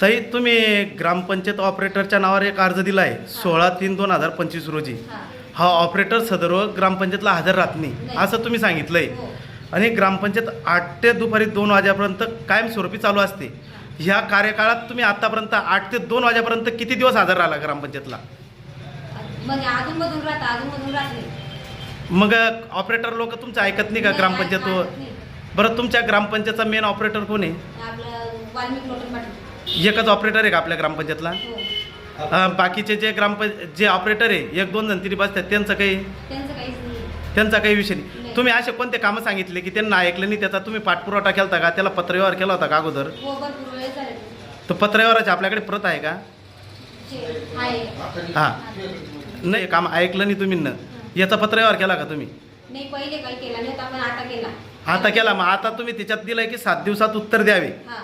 ताई तुम्ही ग्रामपंचायत ऑपरेटरच्या नावावर एक अर्ज दिला आहे सोळा तीन दोन हजार पंचवीस रोजी हा. ऑपरेटर सदर ग्रामपंचायतला हजर राहत नाही. असं तुम्ही सांगितलंय हो. आणि ग्रामपंचायत आठ ते दुपारी दोन वाजेपर्यंत कायमस्वरूपी चालू असते ह्या कार्यकाळात तुम्ही आतापर्यंत आठ ते दोन वाजेपर्यंत किती दिवस हजर राहिला ग्रामपंचायतला मग ऑपरेटर लोक तुमचं ऐकत नाही का ग्रामपंचायत बरं तुमच्या ग्रामपंचायतचा मेन ऑपरेटर कोण आहे एकच ऑपरेटर आहे का आपल्या ग्रामपंचायतला? हो. अं, बाकीचे जे ग्रामपं जे ऑपरेटर आहे एक दोन जण तरी बसतात त्यांचं काही? त्यांचं काहीच नाही. त्यांचा काही विषय नाही. नाही. तुम्ही असे कोणते कामं सांगितले की त्यांना ऐकलं नाही त्याचा तुम्ही पाठपुरवठा केला का? त्याला पत्रव्यवहार केला होता का अगोदर? हो भरपूर वेळ झाले. तर पत्रव्यवहाराची आपल्याकडे प्रत आहे का? आहे. हां. नाही काम ऐकलं नाही तुम्ही न. याचा पत्रव्यवहार केला का तुम्ही? नाही पहिले काही केला नाही होता पण आता केला. आता केला. मग आता तुम्ही त्याच्यात दिलंय की सात दिवसात उत्तर द्यावे. हा.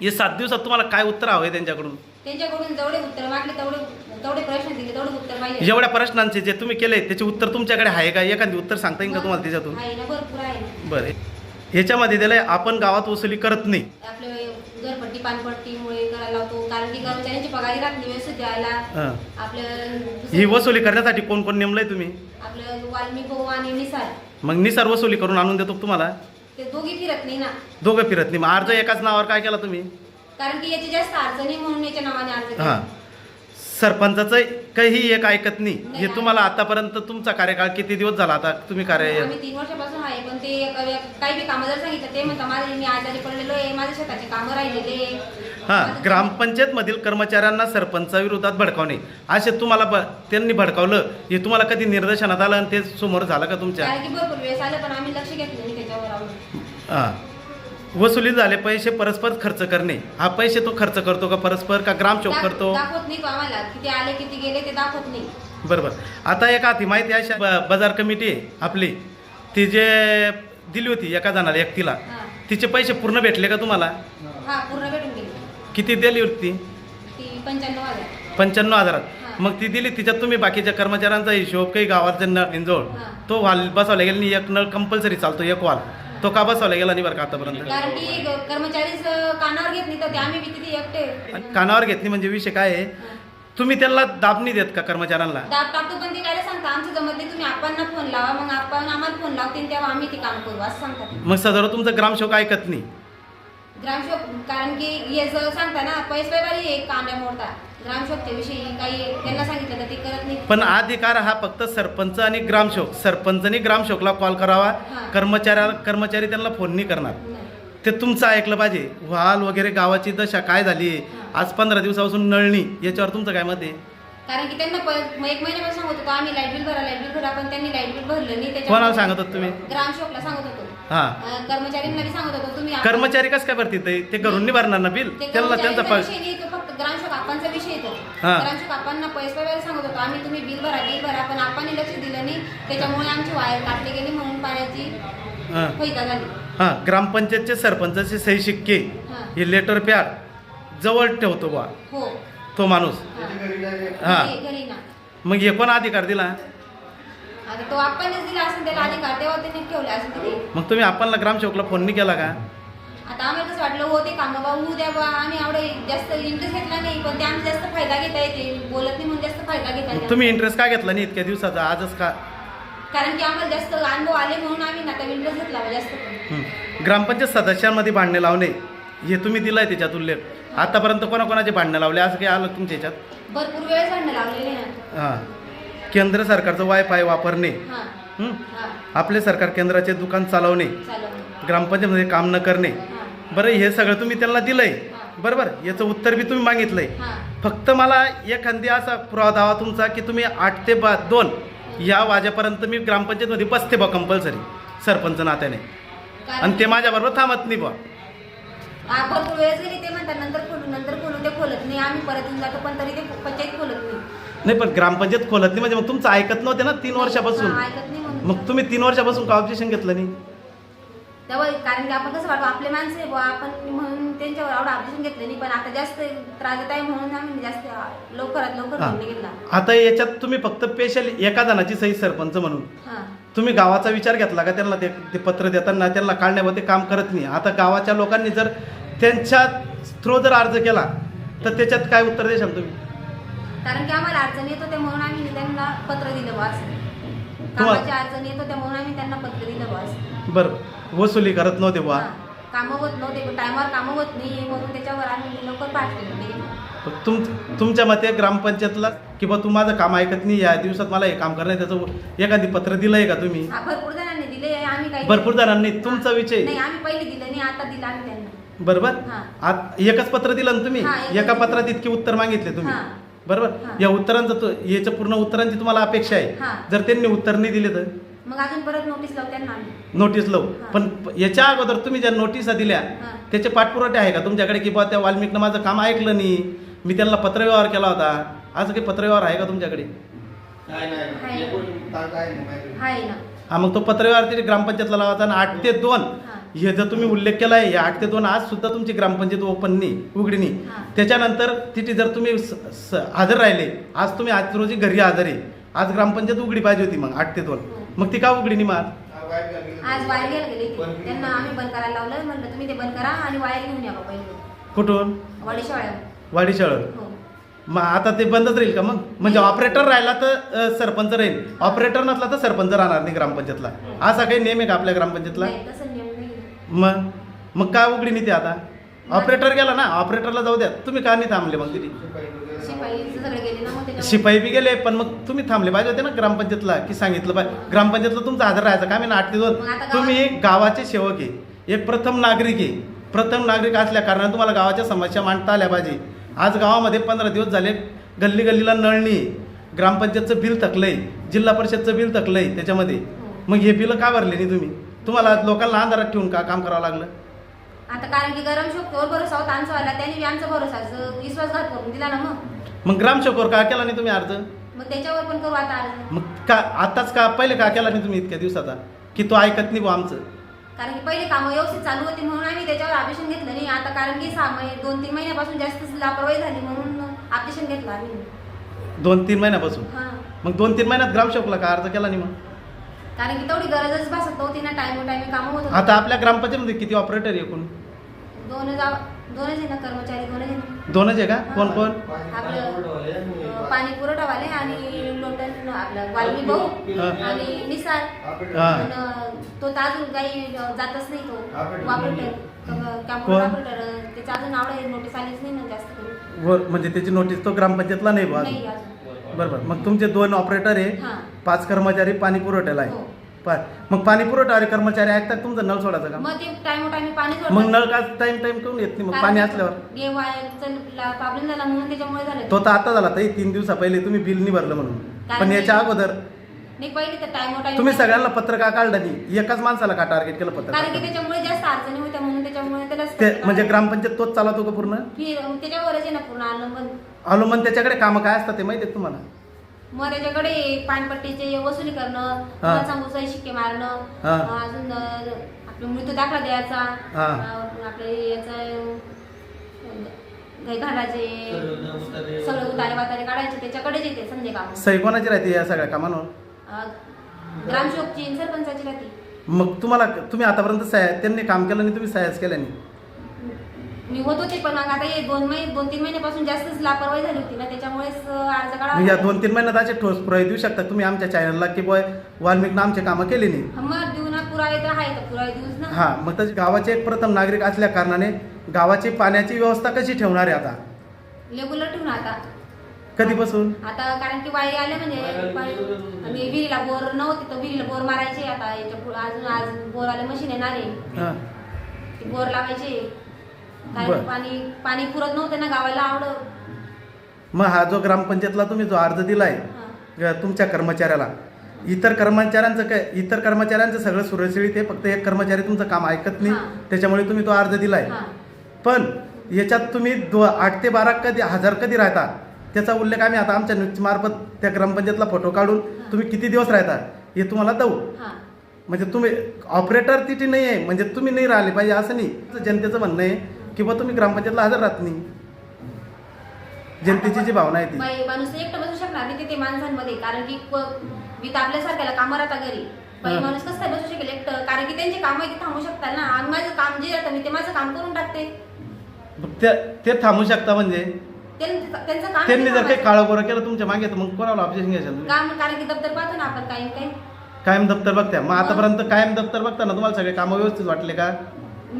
हे सात दिवसात तुम्हाला काय उत्तर हवं आहे त्यांच्याकडून? त्यांच्याकडून जेवढे उत्तर मागले तेवढे तेवढे प्रश्न दिले तेवढे उत्तर पाहिजे एवढ्या प्रश्नांचे जे तुम्ही केले त्याचे उत्तर तुमच्याकडे आहे का? एखादी उत्तर सांगता येईल का तुम्हाला त्याच्यातून? आहे ना भरपूर आहे ना. बरं. ह्याच्यामध्ये दिलंय आपण गावात वसुली करत नाही. आपले घरपट्टी पानपट्टीमुळे करायला लावतो. कारण की कर्मचाऱ्यांची पगारी राहत नाही व्यवस्थित द्यायला. हां. आपलं ही वसुली करण्यासाठी कोण कोण नेमलंय तुम्ही? आपलं वाल्मिक आणि निसार. मग निसार वसुली करून आणून देतो तुम्हाला? ते दोघी फिरत नाही ना. दोघं फिरत नाही. मग अर्ज एकाच नावावर काय केला तुम्ही? कारण की याची जास्त अडचणी म्हणून याच्या नावाने अर्ज हां. सरपंचाचं काही एक ऐकत नाही. हे तुम्हाला आतापर्यंत तुमचा कार्यकाळ किती दिवस झाला? आता तुम्ही कार्य आम्ही तीन वर्षापासून आहे पण ते एक- काही बी कामं जर सांगितलं ते म्हणतात माझे मी आजारी पडलेलो आहे माझ्या शेताची कामं राहिलेले. हां माझं- ग्रामपंचायतमधील कर्मचाऱ्यांना सरपंचाविरोधात भडकावणे. असे तुम्हाला ब त्यांनी भडकावलं. हे तुम्हाला कधी निर्देशनात आलं आणि ते समोर झालं का तुमच्या? कारण की भरपूर वेळेस आलं पण आम्ही लक्ष घेतलं नाही. हां. वसुली झाले पैसे परस्पर खर्च करणे. हा पैसे तो खर्च करतो का परस्पर का ग्रामचौक करतो? दाखवत नाही तो आम्हाला. किती आले किती गेले ते दाखवत नाही. बरोबर. आता एक हाती माहिती आहे अशा ब- बाजार कमिटी आहे आपली. ती जे दिली होती एका जणाला व्यक्तीला हा. तिचे पैसे पूर्ण भेटले का तुम्हाला? हा पूर्ण भेटून गेली. किती दिली होती ती? पंच्याण्णव हजार. पंच्याण्णव हजारात. हा. मग ती दिली तिच्यात तुम्ही बाकीच्या कर्मचाऱ्यांचा हिशोब काही गावात नळ जवळ हा. तो वाल बसवला गेला नाही एक नळ कंपल्सरी चालतो एक वाल. तो का बसवला गेला नाही बरं का आतापर्यंत? कारण की कर्मचारीच कानावर घेत नाही तर ते आम्ही बी किती एकटे. आणि कानावर घेतली म्हणजे विषय काय आहे? तुम्ही त्यांना दाब नाही देत का कर्मचाऱ्यांना? दाब टाकतो पण ते काय सांगता? आमचं जमत नाही तुम्ही आपांना फोन लावा मग आपण आम्हाला फोन लावतील तेव्हा आम्ही ते काम करू असं सांगतात. मग सदर तुमचं ग्रामसेवक ऐकत नाही. ग्रामशोक कारण की हे जर सांगता ना पैसे बारी एक कांद्या मोडता ग्रामशोकच्या विषयी काही त्यांना सांगितलं तर ते करत नाही पण अधिकार हा फक्त सरपंच आणि ग्रामसेवक सरपंचनी ग्रामसेवकला कॉल करावा. हा. कर्मचाऱ्या कर्मचारी त्यांना फोन नाही करणार. ते तुमचं ऐकलं पाहिजे. वाल वगैरे गावाची दशा काय झाली? आज पंधरा दिवसापासून नळणी. याच्यावर तुमचं काय मत आहे? कारण की त्यांना मग एक महिन्यापासून सांगत होतो आम्ही लाइट बिल भरा लाइट बिल भरा पण त्यांनी लाइट बिल भरलं नाही. त्याच्यामुळे- कोणाला सांगत होत तुम्ही? ग्रामशोकला सांगत होतो. हा. अं, कर्मचाऱ्यांना बी सांगत होतो तुम्ही कर्मचारी कसं काय भरती ते? ते घरून नाही भरणार ना बिल ते त्यांना त्यांचा कर्मचाऱ्यांचा पगार विषय नाही तो फक्त ग्रामशोक आपांचा विषय येतो. हा. ग्रामशोक आपांना पैसे वगैरे सांगत होतो. आम्ही तुम्ही बिल भरा बिल भरा पण आपण लक्ष दिलं नाही. त्याच्यामुळे आमची वायर काटली गेली म्हणून पाण्याची हां. फैदा झाली. हां ग्रामपंचायतचे सरपंचाचे सही शिक्के हा. हे लेटर पॅड जवळ ठेवतो बा हो. तो माणूस. हा. हा. घरी घरी ना. मग हे कोण अधिकार दिला? आता तो आपणच दिला असेल त्याला अधिकार. तेव्हा त्यांनी ठेवले असेल तिथे. मग तुम्ही आपणला ग्रामसेवकला फोन नाही केला का? आता आम्हाला कसं वाटलं हो ते काम बा होऊ द्या बा आम्ही एवढं जास्त इंटरेस्ट घेतला नाही पण ते आमचा जास्त फायदा घेता येते. बोलत नाही म्हणून जास्त फायदा घेता येते. तुम्ही इंटरेस्ट का घेतला नाही इतक्या दिवसाचा? आजच का? कारण की आम्हाला जास्त अनुभव आले म्हणून आम्ही ना आता इंटरेस्ट घेतला बा जास्त करून. हं. ग्रामपंचायत सदस्यांमध्ये भांडणे लावणे हे तुम्ही दिलाय त्याच्यात उल्लेख. आतापर्यंत कोणाकोणाचे भांडणं लावले? असं काही आलं तुमच्या ह्याच्यात भरपूर वेळ झाडणं लावलेले ना. हां. केंद्र सरकारचं वायफाय वापरणे. हा. हं? हा. आपले सरकार केंद्राचे दुकान चालवणे. चालव ग्रामपंचायतमध्ये काम न करणे. बरं हे सगळं तुम्ही त्यांना दिलंय. बरोबर? याचं उत्तर बी तुम्ही मागितलंय. फक्त मला एखादी असा पुरावा दावा तुमचा की तुम्ही आठ ते बा दोन या वाजेपर्यंत मी ग्रामपंचायतमध्ये बसते बा कंपल्सरी सरपंच नात्याने. आणि ते माझ्याबरोबर थांबत नाही बा. भरपूर वेळेस गेली ते म्हणतात नंतर खोलू नंतर खोलू ते खोलत नाही. आम्ही परत येऊन जातो पण तरी ते पंचायत खोलत नाही. नाही पण ग्रामपंचायत खोलत नाही म्हणजे मग तुमचं ऐकत नव्हते ना तीन वर्षापासून? ऐकत नाही म्हणून. मग तुम्ही तीन वर्षापासून का ऑब्जेक्शन घेतलं नाही? तेव्हा कारण की आपण कसं वाटतो आपले माणसं आहे बुवा आपण म्हणून त्यांच्यावर एवढं ऑपरेशन घेतलं नाही पण आता जास्त त्रास देत आहे म्हणून आम्ही जास्त लवकरात लवकर हा. निर्णय घेतला. आता याच्यात तुम्ही फक्त स्पेशल एका जणाची सही सरपंच म्हणून. हा. तुम्ही गावाचा विचार घेतला का त्यांना ते ते पत्र देताना त्यांना काढण्यामध्ये काम करत नाही? आता गावाच्या लोकांनी जर त्यांच्या थ्रो जर अर्ज केला तर त्याच्यात काय उत्तर देशाल तुम्ही? कारण की आम्हाला अडचण येत होत्या म्हणून आम्ही त्यांना पत्र दिलं तुम्हाला- कामाची अडचण येत होत्या म्हणून आम्ही त्यांना पत्र दिलं बस. बरं. वसुली करत नव्हते बुवा. कामं होत नव्हते टायमावर कामं होत नाही म्हणून त्याच्यावर आम्ही लवकर पाठवले तुम तुमच्या मते ग्रामपंचायतला की बा तू माझं काम ऐकत नाही या दिवसात मला हे काम करणं त्याचं एखादी पत्र दिलंय का तुम्ही? भरपूर जणांनी दिले आम्ही काही भरपूर जणांनी. तुमचा विषय. नाही आम्ही पहिले दिलं नाही आता दिलं आम्ही त्यांना. बरोबर? एकच पत्र दिलं ना तुम्ही? एका. पत्रात इतकी उत्तर मागितले तुम्ही. बरोबर. या उत्तरांचं तो- याच्या पूर्ण उत्तरांची तुम्हाला अपेक्षा आहे हा. जर त्यांनी उत्तर नाही दिले तर मग अजून परत नोटीस लावू त्यांना आम्ही नोटीस लावू हा. पण याच्या अगोदर तुम्ही ज्या नोटिसा दिल्या हा. त्याचे पाठपुरावे आहे का तुमच्याकडे की बा त्या वाल्मिकनं माझं काम ऐकलं नाही मी त्यांना पत्रव्यवहार केला होता आज काही पत्रव्यवहार आहे का तुमच्याकडे आहे. आहे ना हा मग तो पत्रव्यवहार तरी ग्रामपंचायतला लावायचा आणि आठ ते दोन हा. हे जर तुम्ही उल्लेख केला आहे या आठ ते दोन आज सुद्धा तुमची ग्रामपंचायत ओपन नाही उघडी नाही. हा. त्याच्यानंतर तिथे जर तुम्ही स- स- हजर राहिले आज तुम्ही आज रोजी घरी हजर आहे. आज ग्रामपंचायत उघडी पाहिजे होती मग आठ ते दोन. हो. मग ती का उघडी नाही मग आज? आज वायर घ्यायला गेले ते. त्यांना आम्ही बंद करायला लावलं म्हणलं तुम्ही ते बंद करा आणि वायर घेऊन या बा पहिले. कुठून? वडीशाळ्या वाडीशाळ हो. मग आता ते बंदच राहील का मग? म्हणजे ऑपरेटर राहिला तर अ, सरपंच राहील. ऑपरेटर नसला तर सरपंच राहणार नाही ग्रामपंचायतला. असा काही नियम आहे का आपल्या ग्रामपंचायतला? नाही तसं मग मग का उघडी नाही ते आता ऑपरेटर गेला ना ऑपरेटरला जाऊ द्या. तुम्ही का नाही थांबले मग तिथे? शिपाई बी गेले पण मग तुम्ही थांबले पाहिजे होते ना ग्रामपंचायतला की सांगितलं पाहिजे. ग्रामपंचायतला तुमचं हजर राहायचं काम आहे ना आठ ते दोन तुम्ही गावाचे सेवक आहे. एक प्रथम नागरिक आहे. प्रथम नागरिक असल्या कारणाने तुम्हाला गावाच्या समस्या मांडता आल्या पाहिजे. आज गावामध्ये पंधरा दिवस झाले गल्ली गल्लीला नळणी. ग्रामपंचायतचं बिल थकलंय. जिल्हा परिषदचं बिल थकलंय त्याच्यामध्ये. हो. मग हे बिल का भरले नाही तुम्ही? तुम्हाला लोकांना अंधारात ठेवून का काम करावं लागलं? आता कारण की गरम भरोसा होता आमचा वाला त्यांनी बी आमचा भरोसा विश्वासघात करून दिला ना मग. मग ग्रामसेवकवर का केला नाही तुम्ही अर्ज? मग त्याच्यावर पण करू आता अर्ज. मग का आताच का पहिले का केला नाही तुम्ही इतक्या दिवसाचा? की तो ऐकत नाही बुवा आमचं? कारण की पहिले कामं व्यवस्थित चालू होती म्हणून आम्ही त्याच्यावर ऑपरेशन घेतलं नाही. आता कारण की सहा महिने दोन तीन महिन्यापासून जास्त लापरवाही झाली म्हणून ऑपरेशन घेतलं आम्ही. दोन तीन महिन्यापासून? हां. मग दोन तीन महिन्यात ग्रामसेवकला का अर्ज केला नाही मग? कारण की तेवढी गरजच भासत नव्हती ना टाइम टाइम कामं होत होती. आता आपल्या ग्रामपंचायतमध्ये किती ऑपरेटर आहे एकूण? दोन जाव दोनच आहे ना कर्मचारी दोनच आहे ना. दोनच आहे का? कोण कोण? आपलं पाणी पुरवठावाले आणि लोटन आपलं वाल्मी भाऊ. आणि निसार. हा. पण, अं, तो तर अजून काही अं, जातच नाही तो. कॅम्प्युटर कोण? ऑपरेटर त्याचं अजून आवड नोटीस आलीच नाही ना जास्त करून. वर म्हणजे त्याची नोटीस तो ग्रामपंचायतला नाही अजून. बरोबर. मग तुमचे दोन ऑपरेटर आहे. हां. पाच कर्मचारी पाणी पुरवठ्याला हो. आहे पा- मग पाणी पुरवठा कर्मचारी ऐकतात तुमचं नळ सोडायचं का? मग ते टाइम टाइम पाणी मग नळ का टाइम टाइम करून येत नाही. मग पाणी असल्यावर. हे वायरचा प्रॉब्लेम झाला म्हणून त्याच्यामुळे झालं तो. तर आता झाला ताई. तीन दिवसा पहिले तुम्ही बिल नाही भरलं म्हणून. कारण पण की- याच्या अगोदर नाही पहिले तर टाइम टाइम तुम्ही सगळ्यांना पत्र का काढलं नाही. एकाच माणसाला का टार्गेट केलं पत्र कारण की त्याच्यामुळे जास्त अडचणी होत्या म्हणून त्याच्यामुळे त्याला ते म्हणजे ग्रामपंचायत तोच चालवतो का पूर्ण? फी- त्याच्यावरच आहे ना पूर्ण अवलंबन अवलंबन त्याच्याकडे कामं काय असतात ते माहिती आहे तुम्हाला? मग त्याच्याकडे पाणपट्टीचे वसुली करणं सांगू सही शिक्के मारणं हा. अं, अजून अं, आपलं मृत्यू दाखला द्यायचा हा. अं, आपले याचा घराचे सगळं उतारे वातारे काढायचे त्याच्याकडेच येते संधी काम. सही कोणाची राहते या सगळ्या कामांवर? ग्रामशोकची सरपंचाची राहते. मग तुम्हाला तुम्ही आतापर्यंत सह्या त्यांनी काम केलं नाही तुम्ही सह्याच केल्या नाही मी होत होते पण मग आता हे दोन महिने दोन तीन महिन्यापासून जास्तच लापरवाही झाली होती ना त्याच्यामुळेच अर्ज म्हणजे या लागला. दोन तीन महिन्यात असे ठोस पुरावे देऊ शकता तुम्ही आमच्या चॅनलला की बॉय वाल्मिकनं आमचे कामं केली नाही? मग देऊ ना पुरावे तर आहे तर पुरावे देऊच ना. हा मग तसे गावाचे एक प्रथम नागरिक असल्या कारणाने गावाची पाण्याची व्यवस्था कशी ठेवणार आहे आता? रेग्युलर ठेवून आता. कधीपासून? आता कारण की वाई आले म्हणजे पाणी- आणि विहिरीला बोर नव्हते तर विहिरीला बोर मारायचे आता याच्या पुढं अजून आज बोर आले मशीन येणार आहे. हा. ते बोर लावायचे. बरं. पाणी पाणी पुरत नव्हतं ना गावाला आवड. मग हा जो ग्रामपंचायतला तुम्ही जो अर्ज दिलाय अ, तुमच्या कर्मचाऱ्याला इतर कर्मचाऱ्यांचं काय इतर कर्मचाऱ्यांचं सगळं सुरक्षित आहे फक्त एक कर्मचारी तुमचं काम ऐकत नाही हा. त्याच्यामुळे तुम्ही तो अर्ज दिलाय. हा. पण याच्यात तुम्ही दो आठ ते बारा कधी हजार कधी राहता त्याचा उल्लेख आम्ही आता आमच्या न्यूज मार्फत त्या ग्रामपंचायतला फोटो काढून तुम्ही किती दिवस राहता हे तुम्हाला देऊ. हा. म्हणजे तुम्ही ऑपरेटर तिथे नाही आहे म्हणजे तुम्ही नाही राहिले पाहिजे असं नाही. तर जनतेचं म्हणणं आहे की बा तुम्ही ग्रामपंचायतला हजर राहत नाही. जनतेची जी भावना आहे ती. बाई माणूस एकटं बसू शकणार नाही तिथे माणसांमध्ये कारण की प- मी तर आपल्यासारख्याला कामं राहता घरी. बाई हा. माणूस कसं काय बसू शकेल एकटं? कारण की त्यांची कामं इथे थांबू शकतात ना. आणि माझं काम जे राहतं मी ते माझं काम करून टाकते. ते थांबू शकता म्हणजे? त्यांचं काम त्यांनी जर काही आहे काळं गोरं केलं तुमच्या मागे तर मग कोणाला ऑब्जेक्शन घ्यायचं तुम्ही? काम कारण की दप्तर पाहतो ना आपण काही काही कायम दप्तर बघत्या मग? आतापर्यंत कायम दप्तर बघताना तुम्हाला सगळे कामं व्यवस्थित वाटले का?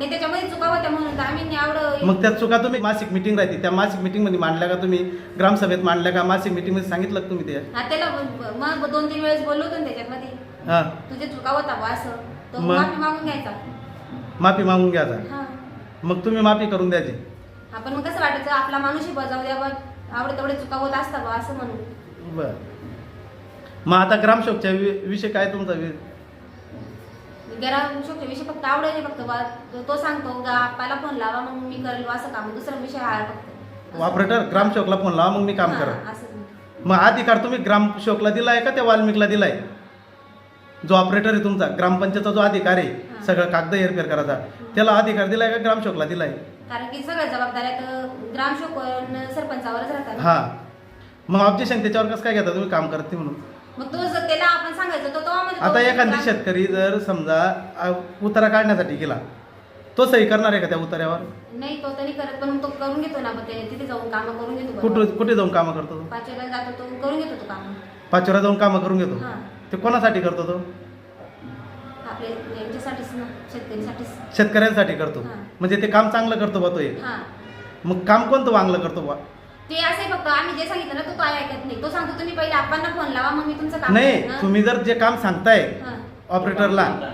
त्याच्यामध्ये चुका होत्या म्हणून तर आम्ही एवढं मग त्यात चुका तुम्ही मासिक मिटिंग राहते. त्या मासिक मिटिंगमध्ये मांडल्या का तुम्ही? ग्रामसभेत मांडल्या का? मासिक मिटिंगमध्ये सांगितलं का तुम्ही ते? हा त्याला ब- मग दोन तीन वेळेस बोललो होतो ना त्याच्यामध्ये. हा. तुझे चुका होता बा असं. तो मग? माफी मागून घ्यायचा. माफी मागून घ्यायचा? हा. मग तुम्ही माफी करून द्यायची? आपण मग कसं वाटायचं? आपला माणूसही बजावू द्या बा आवडे तेवढे चुका होत असता बा असं म्हणून. बर. मग आता ग्रामसेवकच्या वि- विषय काय तुमचा? वि- गेला शकतो विषय फक्त आवडायचे फक्त. बा तो तो सांगतो गा आपल्याला फोन लावा मग मी करेल बा असं काम. दुसरा विषय हा फक्त. ऑपरेटर ग्रामसेवकला फोन लावा मग मी काम हा, करा असं मग अधिकार तुम्ही ग्रामसेवकला दिलाय का त्या वाल्मिकला दिलाय? जो ऑपरेटर आहे तुमचा ग्रामपंचायतचा जो अधिकार आहे. सगळं कागद हेरफेर करायचा. त्याला अधिकार दिलाय का ग्रामसेवकला दिलाय? कारण की सगळ्या जबाबदाऱ्या तर सरपंचावरच राहतात. हा. मग ऑब्जेक्शन त्याच्यावर कसं काय घेता तुम्ही? काम करत म्हणून. मग तो जर त्याला आपण सांगायचं तो आता एखादी शेतकरी जर समजा अ, उतारा काढण्यासाठी गेला तो सही करणार आहे का त्या उतार्यावर नाही तो तरी करत पण तो करून घेतो ना मग तिथे जाऊन कामं करून घेतो बरोबर. कुठं कुठे जाऊन कामं करतो तो? जातो तो करून घेतो तो काम. पाचोरा जाऊन कामं करून घेतो? हा. ते कोणासाठी करतो तो? आपले यांच्यासाठीच ना शेतकरीसाठीच शेतकऱ्यांसाठी करतो. हा. म्हणजे ते काम चांगलं करतो बा तो एक. हा. मग काम कोणतं वांगलं करतो बा? ते असे फक्त आम्ही जे सांगितलं ना तो काय ऐकत नाही. तो सांगतो तुम्ही पहिले फोन लावा मग मी तुमचं काम नाही. तुम्ही जर जे काम सांगताय हा, ऑपरेटरला हा.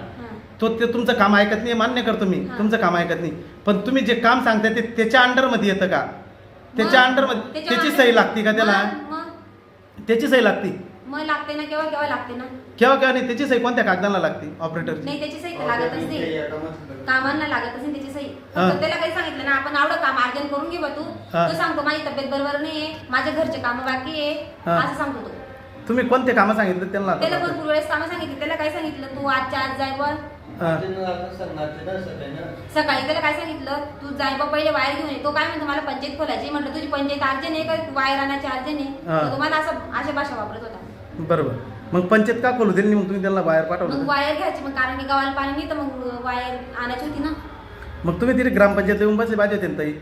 तो ते तुमचं काम ऐकत नाही मान्य करतो मी. हा. तुमचं काम ऐकत नाही. पण तुम्ही जे काम सांगताय ते त्याच्या अंडरमध्ये येतं का? त्याच्या मग? अंडरमध्ये त्याच्या त्याची under- सही लागते का त्याला? मग- मग? त्याची सही लागते. मग लागते ना केव्हा केव्हा लागते ना? केव्हा केव्हा नाही त्याची सही कोणत्या कागदाला लागते ऑपरेटरची? नाही त्याची सही तर लागतच नाही. कामांना लागतच नाही त्याची सही. हा. फक्त त्याला काही सांगितलं ना आपण आवडं काम अर्जन करून घे बा तू. हा. तो सांगतो माझी तब्येत बरोबर नाहीये माझ्या घरचे काम बाकी आहे. हा. असं सांगतो तो. तुम्ही कोणते कामं सांगितले त्यांना त्याला आता? भरपूर वेळेस कामं सांगितली. त्याला काय सांगितलं? तू आजच्या आज जाय बा. हा. सकाळी त्याला काय सांगितलं? तू जाय बा पहिले वायर घेऊन ये. तो काय म्हणतो? मला पंचायत खोलायची म्हटलं तुझी पंचायत अर्जन आहे का? वायर आणायची अर्जन आहे. हा. तो तुम्हाला असं अशा भाषा वापरत होता. बरोबर. मग पंचायत का खोलू? दिली नाही मग तुम्ही त्यांना बाहेर मग पाठवलं वायर घ्यायची मग कारण की गावाला पाणी नाही तर मग वायर आणायची होती ना. मग तुम्ही तिथे ग्रामपंचायतला येऊन बसले पाहिजे होते ना ताई.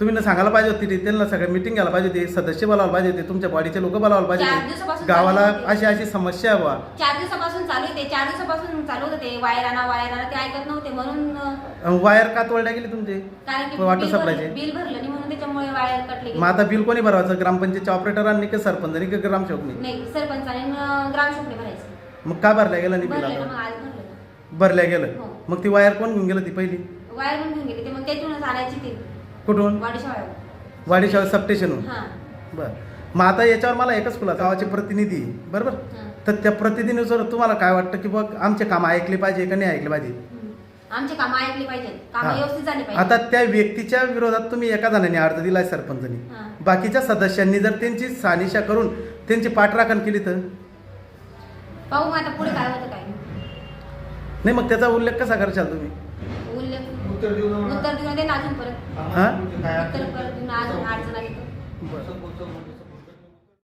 तुम्ही ना सांगायला पाहिजे होती त्यांना सगळं मिटिंग घ्यायला पाहिजे होते सदस्य बोलावला पाहिजे होते तुमच्या बॉडीचे लोक बोलावला पाहिजे चार होते. दिवसापासून गावाला चालू होते. अशी अशी समस्या आहे बा चार दिवसापासून चालू आहे ते चार दिवसापासून चालू होतं ते. वायर आणा वायर आणा ते ऐकत नव्हते म्हणून अं, वायर का तोडल्या गेली तुमचे? कारण की वाटर बिल सप्लायचे? भरलं- बिल भरलं नाही म्हणून त्याच्यामुळे वायर कटले मग आता बिल कोणी भरवायचं? ग्रामपंचायतच्या ऑपरेटरांनी का सरपंचांनी का ग्रामसेवकनी? नाही सरपंचाने अं, ग्रामशोकने भरायचं. मग का भरल्या गेलं नाही बिल भरलं ना आता मग आज भरलं ना. भरल्या गेलं. हो. मग ती वायर कोण घेऊन गेलं ती पहिली? वायर पण घेऊन गेले ते? मग त्यातूनच आणायची ते. कुठून? वाडीशाळा. सबस्टेशनहून हा. बरं. मग आता याच्यावर मला एकच खुला गावाचे प्रतिनिधी. बरोबर. तर त्या प्रतिनिधीनुसार तुम्हाला काय वाटतं की बघ आमचे काम ऐकले पाहिजे का नाही ऐकले पाहिजे. आमची कामं ऐकली पाहिजेत. आता त्या व्यक्तीच्या विरोधात तुम्ही एका जणांनी अर्ज दिलाय सरपंचानी. बाकीच्या सदस्यांनी जर त्यांची सानिशा करून त्यांची पाठराखण केली तर? पाहू आता पुढे काय होतं काय. नाही मग त्याचा उल्लेख कसा करशाल तुम्ही? उत्तर देऊ ना. उत्तर देऊन दे ना अजून परत हा? उत्तर परत देऊन अजून तर बरं